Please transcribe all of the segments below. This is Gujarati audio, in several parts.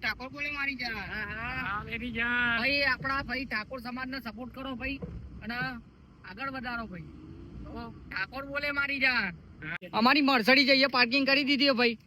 ઠાકોર બોલે મારી જા. હા, મેરી જાન. ભાઈ આપણા ભાઈ ઠાકોર સમાજને સપોર્ટ કરો ભાઈ અને આગળ વધારો ભાઈ. ઠાકોર બોલે મારી જાન અમારી મર્સડી જઈએ પાર્કિંગ કરી દીધી ભાઈ.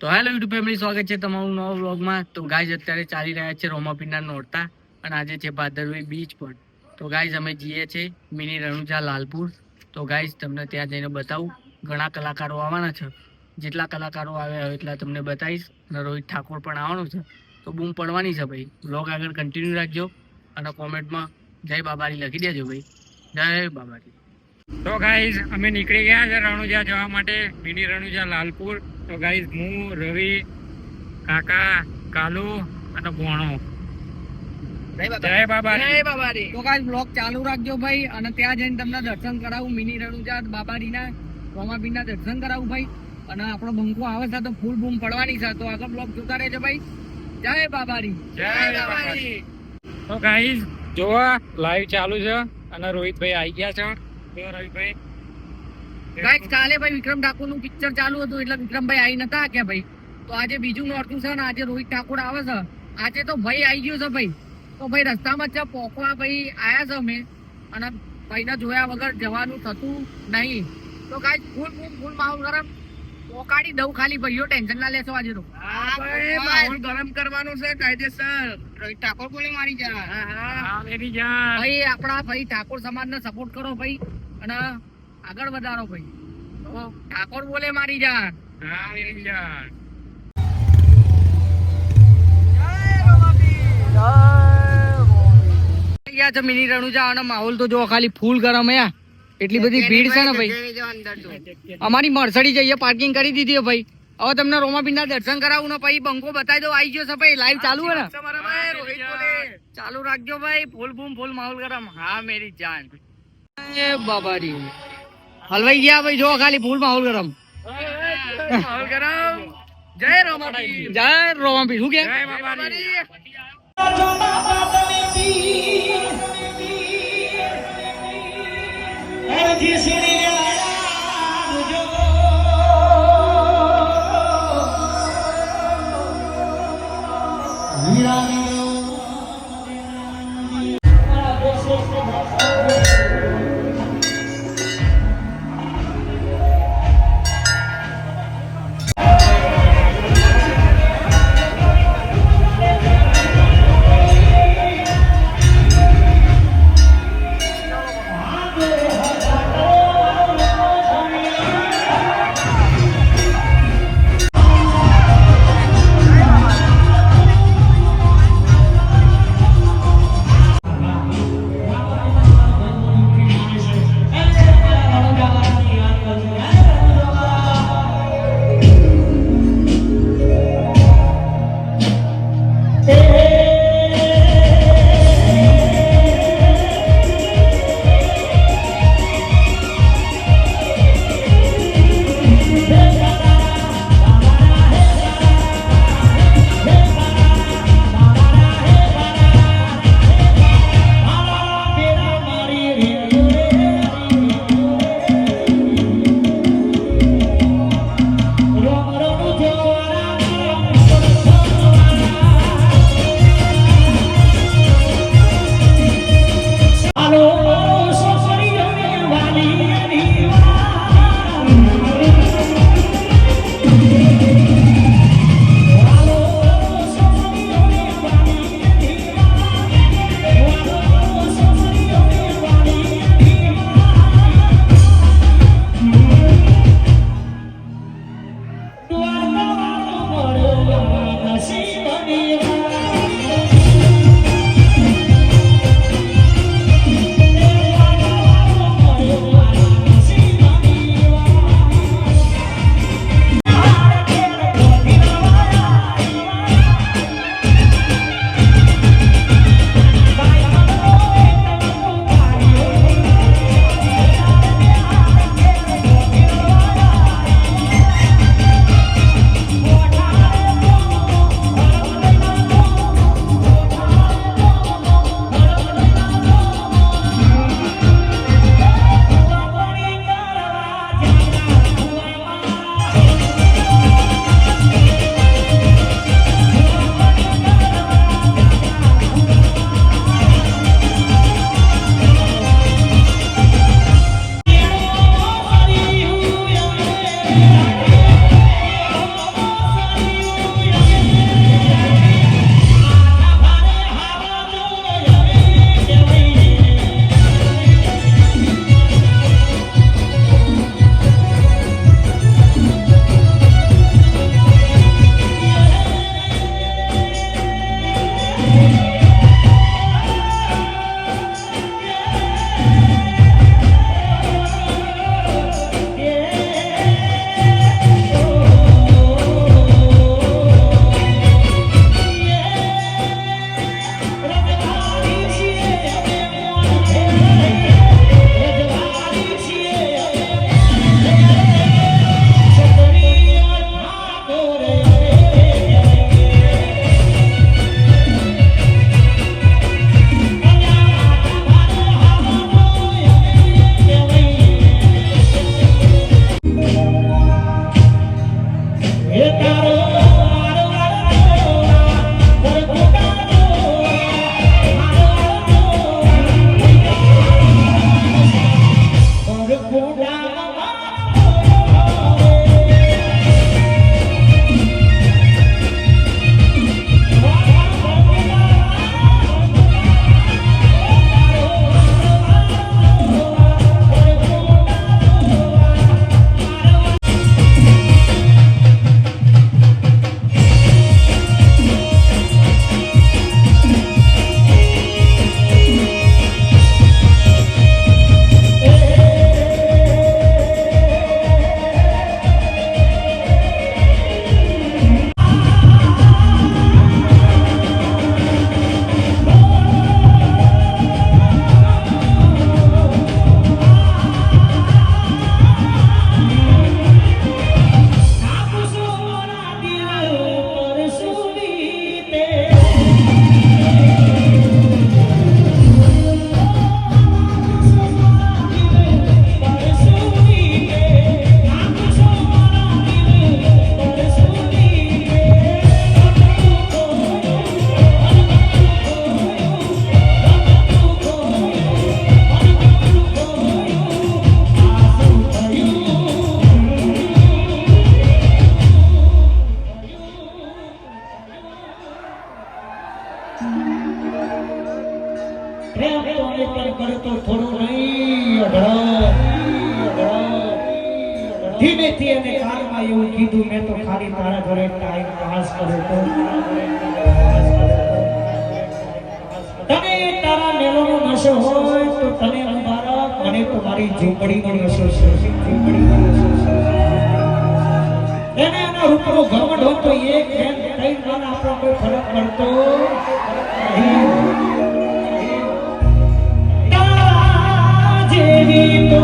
તો હેલો યુટ્યુબ ફેમિલી સ્વાગત છે તમારું નવા વ્લોગમાં તો ગાય અત્યારે ચાલી રહ્યા છે રોમાપીરના નોરતા. અને આજે છે ભાદરવી બીચ પર. તો ગાઈઝ, અમે જઈએ છીએ મિની રણુજા લાલપુર. તો ગાઈઝ, તમને ત્યાં જઈને બતાવું. ઘણા કલાકારો આવવાના છે. જેટલા કલાકારો આવ્યા હોય એટલા તમને બતાવીશ. અને રોહિત ઠાકોર પણ આવવાનો છે. તો બૂમ પડવાની છે ભાઈ. બ્લોગ આગળ કન્ટિન્યુ રાખજો અને કોમેન્ટમાં જય બાબારી લખી દેજો ભાઈ. જય બાબારી. તો ગાઈઝ, અમે નીકળી ગયા છે રણુજા જવા માટે, મિની રણુજા લાલપુર. તો ગાઈઝ, હું, રવિ, કાકા, કાલુ અને ભોણો જય બાબા. જય બાબારી તો ગાઈસ બ્લોગ ચાલુ રાખજો ભાઈ અને ત્યાં જઈને તમને દર્શન કરાવું. મિની રણુજા બાબારીના રોમાપીરના દર્શન કરાવું ભાઈ. અને આપણો બંકો આવે છે તો ફૂલ બૂમ પડવાની છે. તો આગળ બ્લોગ જોતા રહેજો ભાઈ. જય બાબારી જય બાબારી તો ગાઈઝ જોવા લાઈવ ચાલુ છે અને રોહિતભાઈ આવી ગયા છે. રવિભાઈ. કાલે ભાઈ વિક્રમ ઠાકોરનું પિક્ચર ચાલુ હતું એટલે વિક્રમભાઈ આવી નતા કે ભાઈ? તો આજે બીજું નોરતું છે ને આજે રોહિત ઠાકોર આવે છે. આજે તો ભાઈ આવી ગયો છે ભાઈ. તો ભાઈ રસ્તામાં જ પોકવા ભાઈ આયા છે અમે. અને ભાઈને જોયા વગર જવાનું થતું નહીં. તો કાંઈ ફૂલ ફૂલ ફૂલ માહોલ ગરમ. પોકાડી દઉં ખાલી ભાઈઓ ટેન્શન ના લેશો આજે તો. માહોલ ગરમ કરવાનું છે કાયદેસર. રોહિત ઠાકોર બોલે મારી જા જાન. ભાઈ આપણા ભાઈ ઠાકોર સમાજને સપોર્ટ કરો ભાઈ. અને આગળ વધારો ભાઈ. તો ઠાકોર બોલે મારી જાન હા, મેરી જાન. ગયા છે મિની રણુજા અને માહોલ તો જો ખાલી ફૂલ ગરમ હે. એટલી બધી ભીડ છે ને ભાઈ? અમારી મર્સડી જઈએ પાર્કિંગ કરી દીધી ભાઈ. હવે તમને રોમાબીન દર્શન કરાવું ને પછી બંકો બતાવી દો આવી ગયો છે ભાઈ લાઈવ ચાલુ હે ને? ચાલુ રાખજો ભાઈ ફૂલ બૂમ ફૂલ માહોલ ગરમ. હા મેરી જાન. એ બાબારી. હલવાઈ ગયા ભાઈ જો ખાલી ફૂલ માહોલ ગરમ. માહોલ ગરમ. જય રોમાપી જય રોમાબી શું કે? જય બાબારી. Yes, it is. પ્રેમ તો પણ કરતો થોડો નહીં ધીમેથી કીધું, મેં તો ખાલી તારા ઘરે ટાઈમ પાસ કર્યો તો તમે તારા મેલોનો નશો તો તને અંધારા, મને તો મારી ઝૂંપડીનો નશો છે ઝૂંપડીનો નશો છે. એના રૂપનો ઘમંડ હોય તો એક બેન ત્રણ મન આપણો કોઈ ફરક પડતો. જેવી તો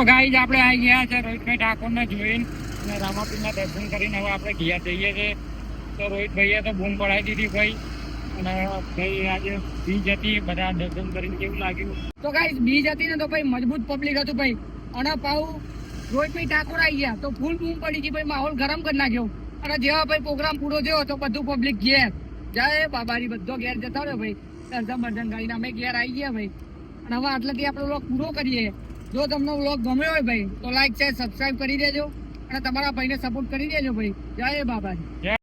તો ગાઈઝ, આપણે આવી ગયા છે રોહિતભાઈ ઠાકોરને જોઈને અને રામાપીરના દર્શન કરીને હવે આપણે ઘેર જઈએ છીએ. તો રોહિતભાઈએ તો બૂમ પડાવી દીધી ભાઈ. અને ભાઈ, આજે બીજ હતી, બધા દર્શન કરીને કેવું લાગ્યું? તો ગાઈ બીજ હતી ને તો ભાઈ મજબૂત પબ્લિક હતું ભાઈ. અને પાઉ રોહિતભાઈ ઠાકોર આવી ગયા. તો ફૂલ બૂમ પડી ગઈ ભાઈ, માહોલ ગરમ કરી નાખ્યો. અને જેવા ભાઈ પ્રોગ્રામ પૂરો થયો તો બધું પબ્લિક ઘેર. જાય બાબારી, બધો ઘેર જતા રહ્યો ભાઈ. દર્શન બર્શન કરીને અમે ઘેર આવી ગયા ભાઈ. અને હવે આટલેથી આપણો પૂરો કરીએ. જો તમને વ્લોગ ગમ્યો હોય ભાઈ, તો લાઈક છે સબસ્ક્રાઇબ કરી દેજો અને તમારા ભાઈને સપોર્ટ કરી દેજો ભાઈ. જય બાબાજી.